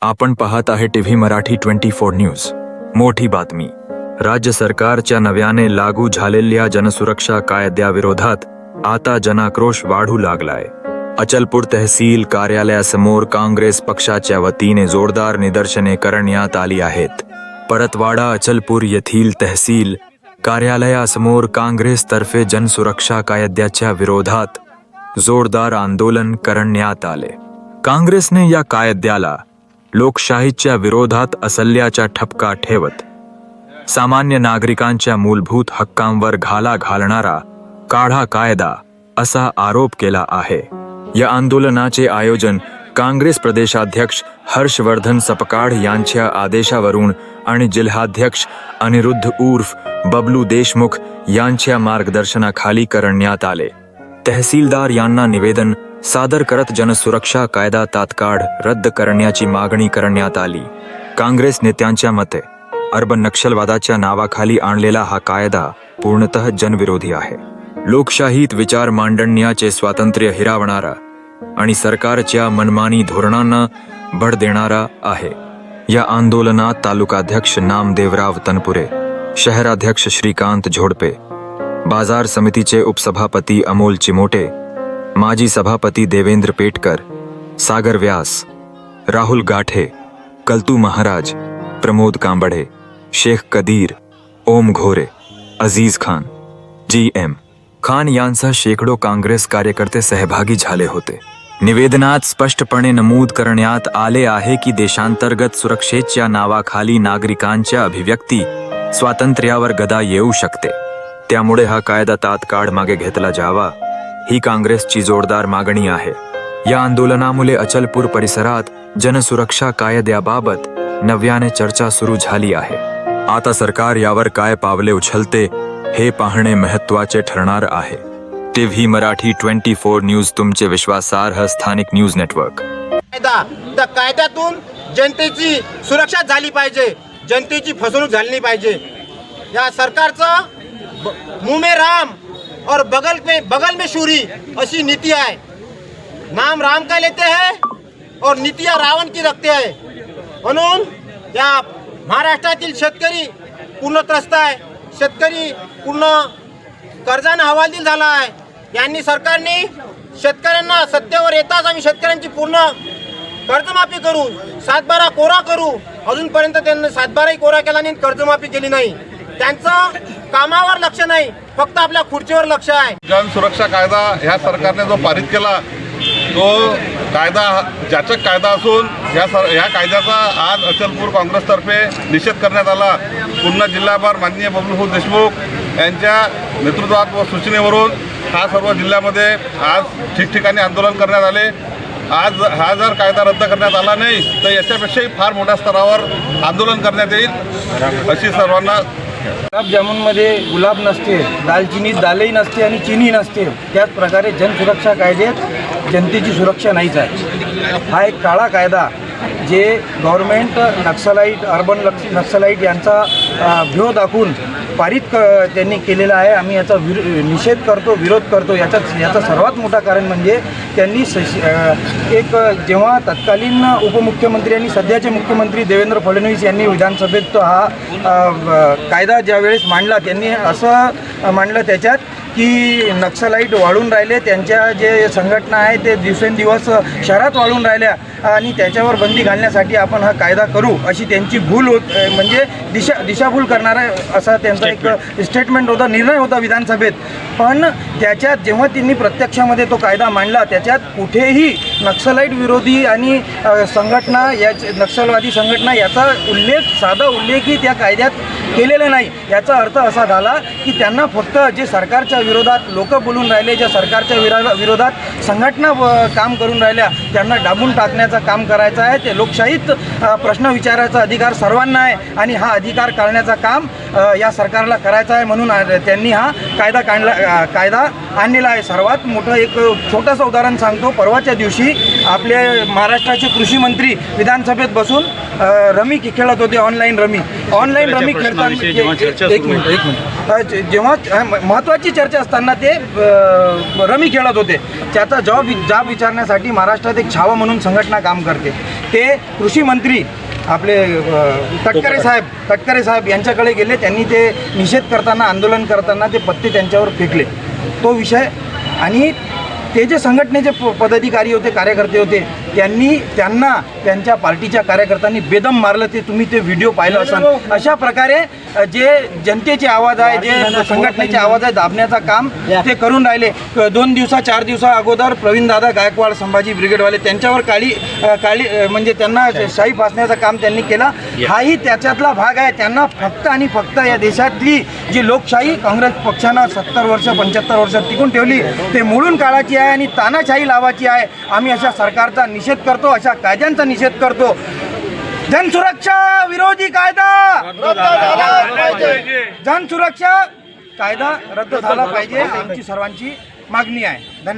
आपण पाहत आहे TV Marathi twenty four news. मोठी बातमी. राज्य सरकारच्या नव्याने लागू झालेल्या जनसुरक्षा कायद्याविरोधात आता जनाक्रोश वाढू लागलाय. अचलपूर तहसील कार्यालयासमोर काँग्रेस पक्षाच्या वतीने जोरदार निदर्शने करण्यात आली आहेत. परतवाडा अचलपूर येथील तहसील कार्यालयासमोर काँग्रेसतर्फे जनसुरक्षा कायद्याच्या विरोधात जोरदार आंदोलन करण्यात आले. काँग्रेसने या कायद्याला लोकशाहीच्या विरोधात असल्याचा ठपका ठेवत. सामान्य नागरिकांच्या मूलभूत हक्कांवर घाला घालणारा काढा कायदा असा आरोप केला आहे. या आंदोलनाचे आयोजन काँग्रेस प्रदेशाध्यक्ष हर्षवर्धन सपकाळ यांच्या आदेशावरून आणि जिल्हाध्यक्ष अनिरुद्ध उर्फ बबलू देशमुख यांच्या मार्गदर्शनाखाली करण्यात आले. तहसीलदार यांना निवेदन सादर करत जनसुरक्षा कायदा तात्काळ रद्द करण्याची मागणी करण्यात आली. काँग्रेस नेत्यांच्या मते अर्बन नक्षलवादाच्या नावाखाली आणलेला हा कायदा पूर्णतः जनविरोधी आहे. लोकशाहीत विचार मांडण्याचे स्वातंत्र्य हिरावणारा आणि सरकारच्या मनमानी धोरणांना बळ देणारा आहे. या आंदोलनात तालुकाध्यक्ष नामदेवराव तनपुरे शहराध्यक्ष श्रीकांत झोडपे बाजार समितीचे उपसभापती अमोल चिमोटे माजी सभापती देवेंद्र पेटकर सागर व्यास राहुल गाठे कल्तू महाराज प्रमोद कांबळे शेख कदीर ओम घोरे अजीज खान जी एम. खान यांसह शेकडो काँग्रेस कार्यकर्ते सहभागी झाले होते. निवेदनात स्पष्टपणे नमूद करण्यात आले आहे की देशांतर्गत सुरक्षेच्या नावाखाली नागरिकांच्या अभिव्यक्ती स्वातंत्र्यावर गदा येऊ शकते. त्यामुळे हा कायदा तात्काळ मागे घेतला जावा. ही काँग्रेसची जोरदार मागणी आहे. या आंदोलनामुळे अचलपूर परिसरात जनसुरक्षा कायद्याबाबत नव्याने चर्चा सुरू झाली आहे. आता सरकार यावर काय पावले उचलते हे पाहणे महत्त्वाचे ठरणार आहे. TV Marathi twenty four news तुमचे विश्वासार्ह स्थानिक न्यूज नेटवर्क. कायदा त्या कायद्यातून जनतेची सुरक्षा झाली पाहिजे जनतेची फसवणूक झाली नाही पाहिजे. या सरकारचं ब- राम और बगल में बगल में शूरी अशी नीति आहे नाम राम का लेते हैं और नीतिया रावण की रखते आहे म्हणून या महाराष्ट्रातील शेतकरी पूर्ण त्रस्त आहे। शेतकरी पूर्ण कर्जानं हवालदिल झाला आहे। यांनी सरकारने शेतकऱ्यांना सत्तेवर येताच आम्ही शेतकऱ्यांची पूर्ण कर्जमाफी करू सातबारा कोरा करू. अजूनपर्यंत त्यांनी सातबाराही कोरा केला नाही कर्जमाफी केली नाही. त्यांचं कामावर लक्ष नाही. फक्त आपल्या खुर्चीवर लक्ष आहे. जन सुरक्षा कायदा ह्या सरकारने जो पारित केला तो कायदा जाचक कायदा असून ह्या सर ह्या कायद्याचा आज अचलपूर काँग्रेसतर्फे निषेध करण्यात आला. पूर्ण जिल्हाभर माननीय बबलूभाऊ देशमुख यांच्या नेतृत्वात व सूचनेवरून हा सर्व जिल्ह्यामध्ये आज ठिकठिकाणी आंदोलन करण्यात आले. आज हा जर कायदा रद्द करण्यात आला नाही तर याच्यापेक्षाही फार मोठ्या स्तरावर आंदोलन करण्यात येईल अशी सर्वांना गुलाबजामुनमध्ये गुलाब नसते दालचिनीत दालही नसते आणि चिनी नसते. त्याच प्रकारे जनसुरक्षा कायद्यात जनतेची सुरक्षा नाहीच आहे. हा एक काळा कायदा जे गव्हर्मेंट नक्सलाईट अर्बन लक्ष नक्सलाईट यांचा भ्यो दाखवून पारित क त्यांनी केलेला आहे. आम्ही याचा विर निषेध करतो विरोध करतो. याचा याचा सर्वात मोठा कारण म्हणजे त्यांनी सश एक जेव्हा तत्कालीन उपमुख्यमंत्री आणि सध्याचे मुख्यमंत्री देवेंद्र फडणवीस यांनी विधानसभेत तो हा कायदा ज्यावेळेस मांडला त्यांनी असं मांडलं त्याच्यात की नक्सलाईट वाढून राहिले. त्यांच्या जे संघटना आहे ते दिवसेंदिवस शहरात वाढून राहिल्या. आणि त्याच्यावर बंदी घालण्यासाठी आपण हा कायदा करू अशी त्यांची भूल होत म्हणजे दिशा दिशाभूल करणारा असा त्यांचा एक स्टेटमेंट होता निर्णय होता विधानसभेत. पण त्याच्यात जेव्हा त्यांनी प्रत्यक्षामध्ये तो कायदा मांडला त्याच्यात कुठेही नक्सलाईट विरोधी आणि संघटना या नक्षलवादी संघटना याचा उल्लेख साधा उल्लेखही त्या कायद्यात केलेला नाही. याचा अर्थ असा झाला की त्यांना फक्त जे सरकारच्या विरोधात लोक बोलून राहिले ज्या सरकारच्या विरा विरोधात संघटना काम करून राहिल्या त्यांना डांबून टाकण्याचं काम करायचं आहे ते लोकशाहीत प्रश्न विचारायचा अधिकार सर्वांना आहे आणि हा अधिकार काढण्याचं काम या सरकारला करायचं आहे म्हणून त्यांनी हा कायदा काढला कायदा आणलेला आहे. सर्वात मोठं एक छोटंसं उदाहरण सांगतो. परवाच्या दिवशी आपले महाराष्ट्राचे कृषी मंत्री विधानसभेत बसून रमी खेळत होते ऑनलाईन रमी. ऑनलाईन रमी खेळताना एक मिनिट एक मिनिट. जेव्हा अ, म- महत्त्वाची चर्चा असताना ते रमी खेळत होते. त्याचा जबाब जाब विचारण्यासाठी महाराष्ट्रात एक छावा म्हणून संघटना बिघडवण्याचं काम करते. ते कृषी मंत्री आपले तटकरे साहेब तटकरे साहेब यांच्याकडे गेले त्यांनी ते निषेध करताना आंदोलन करताना ते पत्ते त्यांच्यावर फेकले. तो विषय आणि ते जे संघटनेचे प- पदाधिकारी होते कार्यकर्ते होते त्यांनी त्यांना त्यांच्या पार्टीच्या कार्यकर्त्यांनी बेदम मारलं ते तुम्ही ते व्हिडिओ पाहिलं असाल अशा प्रकारे जे जनतेचे आवाज आहे जे संघटनेचे आवाज आहे दाबण्याचं काम ते करून राहिले. दोन दिवसा चार दिवसा अगोदर प्रवीणदादा गायकवाड संभाजी ब्रिगेडवाले त्यांच्यावर काळी काळी म्हणजे त्यांना शाही फासण्याचं काम त्यांनी केलं. हाही त्याच्यातला भाग आहे. त्यांना फक्त आणि फक्त या देशातली जी लोकशाही काँग्रेस पक्षानं सत्तर वर्ष पंच्याहत्तर वर्ष टिकून ठेवली ते मोडून काढायची आहे आणि तानाशाही लावायची आहे. आम्ही अशा सरकारचा निषेध करतो अशा कायद्यांचा निषेध करतो. जनसुरक्षा विरोधी कायदा! जनसुरक्षा कायदा रद्द झाला पाहिजे आमची सर्वांची मागणी आहे. धन्यवाद.